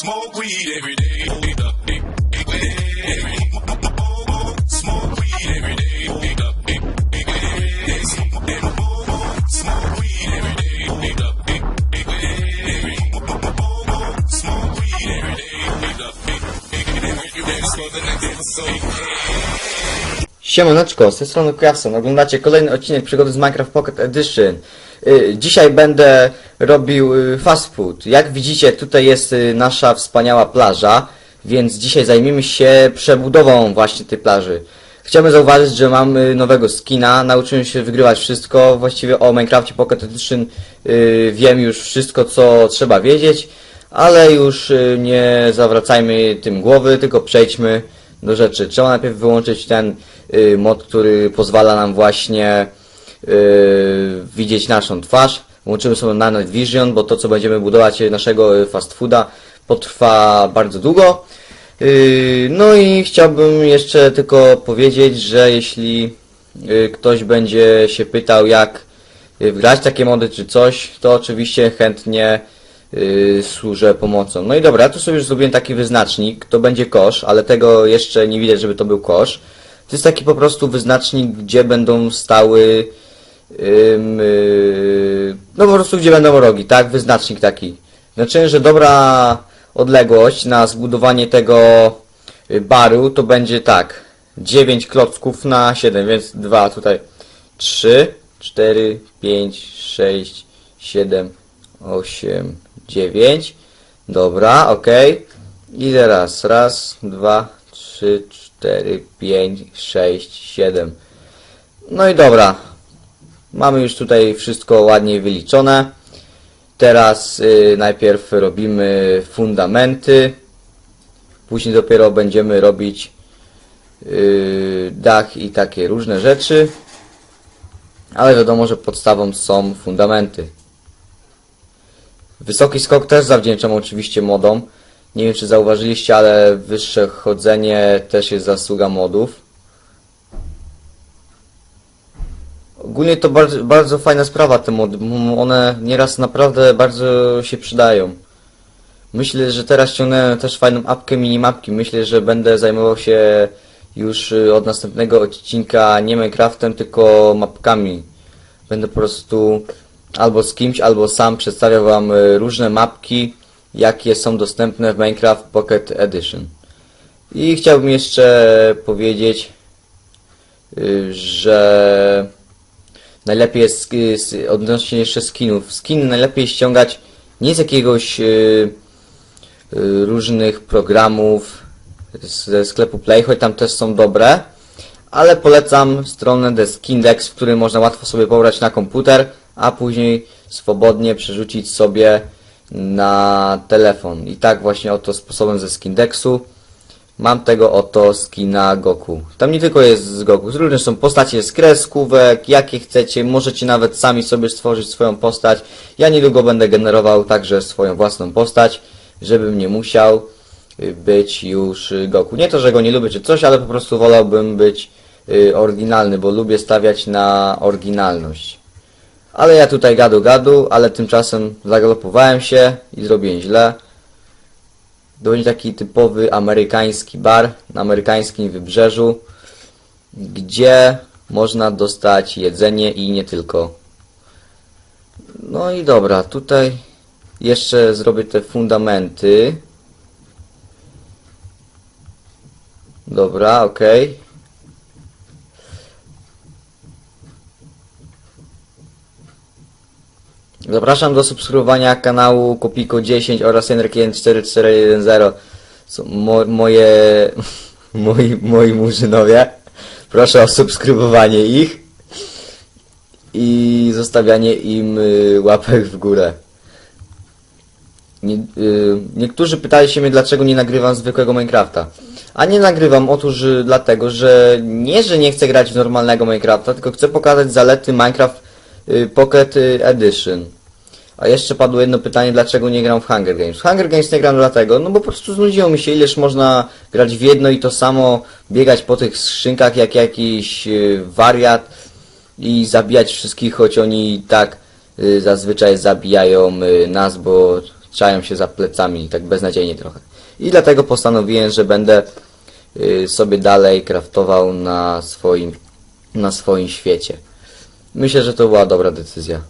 Smoke weed every day. Smoke weed every day. Smoke weed every day. Smoke weed every day. Siemaneczko, z tej strony Krason. Oglądacie kolejny odcinek przygody z Minecraft Pocket Edition. Y, Dzisiaj będę robił y, fast food. Jak widzicie, tutaj jest y, nasza wspaniała plaża, więc dzisiaj zajmiemy się przebudową właśnie tej plaży. Chciałbym zauważyć, że mam nowego skina, nauczyłem się wygrywać wszystko. Właściwie o Minecrafcie Pocket Edition wiem już wszystko, co trzeba wiedzieć, ale już nie zawracajmy tym głowy, tylko przejdźmy do rzeczy. Trzeba najpierw wyłączyć ten y, mod, który pozwala nam właśnie y, widzieć naszą twarz. Włączymy sobie na Night Vision, bo to co będziemy budować y, naszego y, fast fooda potrwa bardzo długo. Y, no i chciałbym jeszcze tylko powiedzieć, że jeśli y, ktoś będzie się pytał jak y, wgrać takie mody czy coś, to oczywiście chętnie y, służę pomocą. No i dobra, ja tu sobie już zrobiłem taki wyznacznik, to będzie kosz, ale tego jeszcze nie widać, żeby to był kosz. To jest taki po prostu wyznacznik, gdzie będą stały ym, y, no po prostu gdzie będą rogi, tak? Wyznacznik taki. Znaczy, że dobra odległość na zbudowanie tego y, baru to będzie tak. 9 klocków na 7, więc 2 tutaj. 3, 4, 5, 6, 7, 8, 9. Dobra, ok. I teraz raz, dwa, trzy, cztery, pięć, sześć, siedem. No i dobra. Mamy już tutaj wszystko ładnie wyliczone. Teraz y, najpierw robimy fundamenty. Później dopiero będziemy robić y, dach i takie różne rzeczy. Ale wiadomo, że podstawą są fundamenty. Wysoki skok też zawdzięczam oczywiście modom. Nie wiem czy zauważyliście, ale wyższe chodzenie też jest zasługa modów. Ogólnie to bardzo, bardzo fajna sprawa te mody, one nieraz naprawdę bardzo się przydają. Myślę, że teraz ciągnę też fajną apkę minimapki. Myślę, że będę zajmował się już y, od następnego odcinka nie Minecraftem, tylko mapkami. Będę po prostu albo z kimś, albo sam przedstawiał Wam y, różne mapki, jakie są dostępne w Minecraft Pocket Edition. I chciałbym jeszcze powiedzieć, y, że najlepiej jest s- odnośnie jeszcze skinów. Skiny najlepiej ściągać nie z jakiegoś y, y, różnych programów ze sklepu Play, choć tam też są dobre, ale polecam stronę The Skindex, w której można łatwo sobie pobrać na komputer, a później swobodnie przerzucić sobie na telefon. I tak właśnie oto sposobem ze Skindexu mam tego oto skina Goku. Tam nie tylko jest z Goku, różne są postacie z kreskówek, jakie chcecie, możecie nawet sami sobie stworzyć swoją postać. Ja niedługo będę generował także swoją własną postać, żebym nie musiał być już Goku. Nie to, że go nie lubię czy coś, ale po prostu wolałbym być y, oryginalny, bo lubię stawiać na oryginalność. Ale ja tutaj gadu gadu, ale tymczasem zagalopowałem się i zrobiłem źle. To będzie taki typowy amerykański bar na amerykańskim wybrzeżu, gdzie można dostać jedzenie i nie tylko. No i dobra, tutaj jeszcze zrobię te fundamenty. Dobra, okej. Zapraszam do subskrybowania kanału Kopiko10 oraz Henryk14410. Są mo moje, moi, moi murzynowie. Proszę o subskrybowanie ich i zostawianie im y, łapek w górę. Nie, y, niektórzy pytali się mnie, dlaczego nie nagrywam zwykłego Minecrafta. A nie nagrywam otóż y, dlatego, że nie, że nie chcę grać w normalnego Minecrafta, tylko chcę pokazać zalety Minecraft y, Pocket Edition. A jeszcze padło jedno pytanie, dlaczego nie gram w Hunger Games. W Hunger Games nie gram dlatego, no bo po prostu znudziło mi się, ileż można grać w jedno i to samo, biegać po tych skrzynkach jak jakiś y, wariat i zabijać wszystkich, choć oni tak y, zazwyczaj zabijają y, nas, bo czają się za plecami, tak beznadziejnie trochę. I dlatego postanowiłem, że będę sobie dalej kraftował na swoim, na swoim świecie. Myślę, że to była dobra decyzja.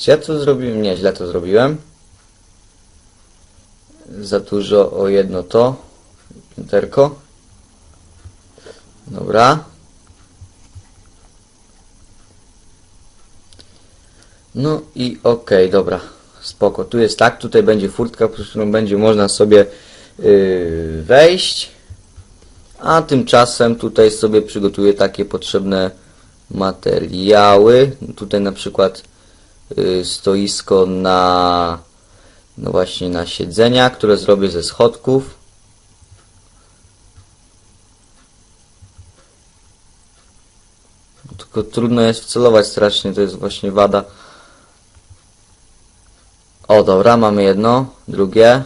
Czy ja to zrobiłem? Nie, źle to zrobiłem. Za dużo o jedno to. Pięterko. Dobra. No i okej, dobra. Spoko. Tu jest tak, tutaj będzie furtka, przez którą będzie można sobie yy, wejść. A tymczasem tutaj sobie przygotuję takie potrzebne materiały. Tutaj na przykład stoisko na no właśnie na siedzenia, które zrobię ze schodków. Tylko trudno jest wcelować strasznie, to jest właśnie wada. O, dobra, mamy jedno, drugie.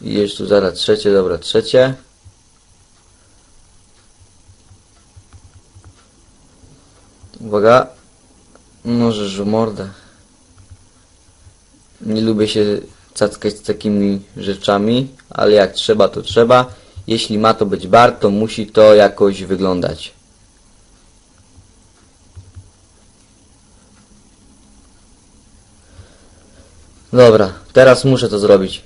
I jeszcze tu zaraz trzecie, dobra, trzecie. Uwaga. Możesz w mordę. Nie lubię się cackać z takimi rzeczami, ale jak trzeba, to trzeba. Jeśli ma to być bar, to musi to jakoś wyglądać. Dobra, teraz muszę to zrobić.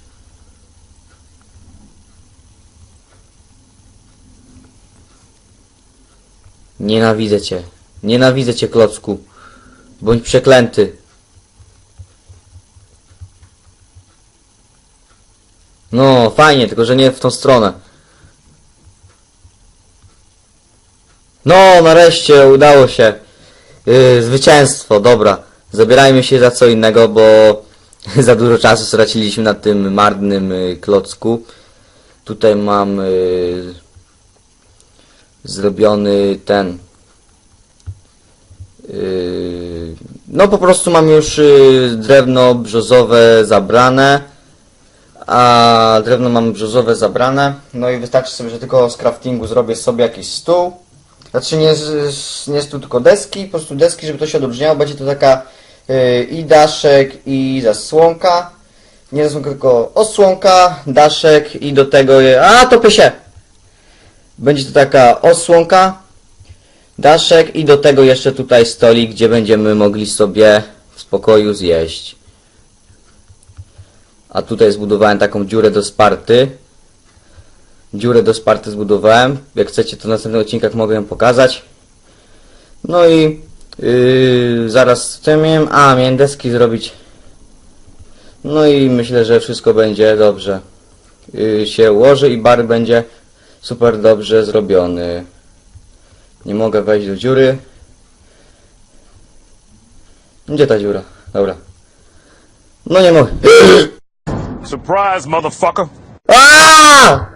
Nienawidzę cię. Nienawidzę cię, klocku. Bądź przeklęty. No, fajnie, tylko że nie w tą stronę. No, nareszcie udało się. Yy, zwycięstwo, dobra. Zabierajmy się za co innego, bo za dużo czasu straciliśmy na tym marnym y, klocku. Tutaj mam y, zrobiony ten. y, no po prostu mam już y, drewno brzozowe zabrane. A drewno mam brzozowe zabrane. No i wystarczy sobie, że tylko z craftingu zrobię sobie jakiś stół. Znaczy nie, nie stół, tylko deski. Po prostu deski, żeby to się odróżniało. Będzie to taka y, i daszek, i zasłonka. Nie zasłonka, tylko osłonka, daszek i do tego je... A, topy się! Będzie to taka osłonka, daszek i do tego jeszcze tutaj stolik, gdzie będziemy mogli sobie w spokoju zjeść. A tutaj zbudowałem taką dziurę do sparty. Dziurę do sparty zbudowałem. Jak chcecie, to w następnych odcinkach mogę ją pokazać. No i yy, zaraz co ja miałem? A, miałem deski zrobić. No i myślę, że wszystko będzie dobrze. Yy, się ułoży i bar będzie super dobrze zrobiony. Nie mogę wejść do dziury. Gdzie ta dziura? Dobra. No nie mogę. Surprise, motherfucker. Aaaa!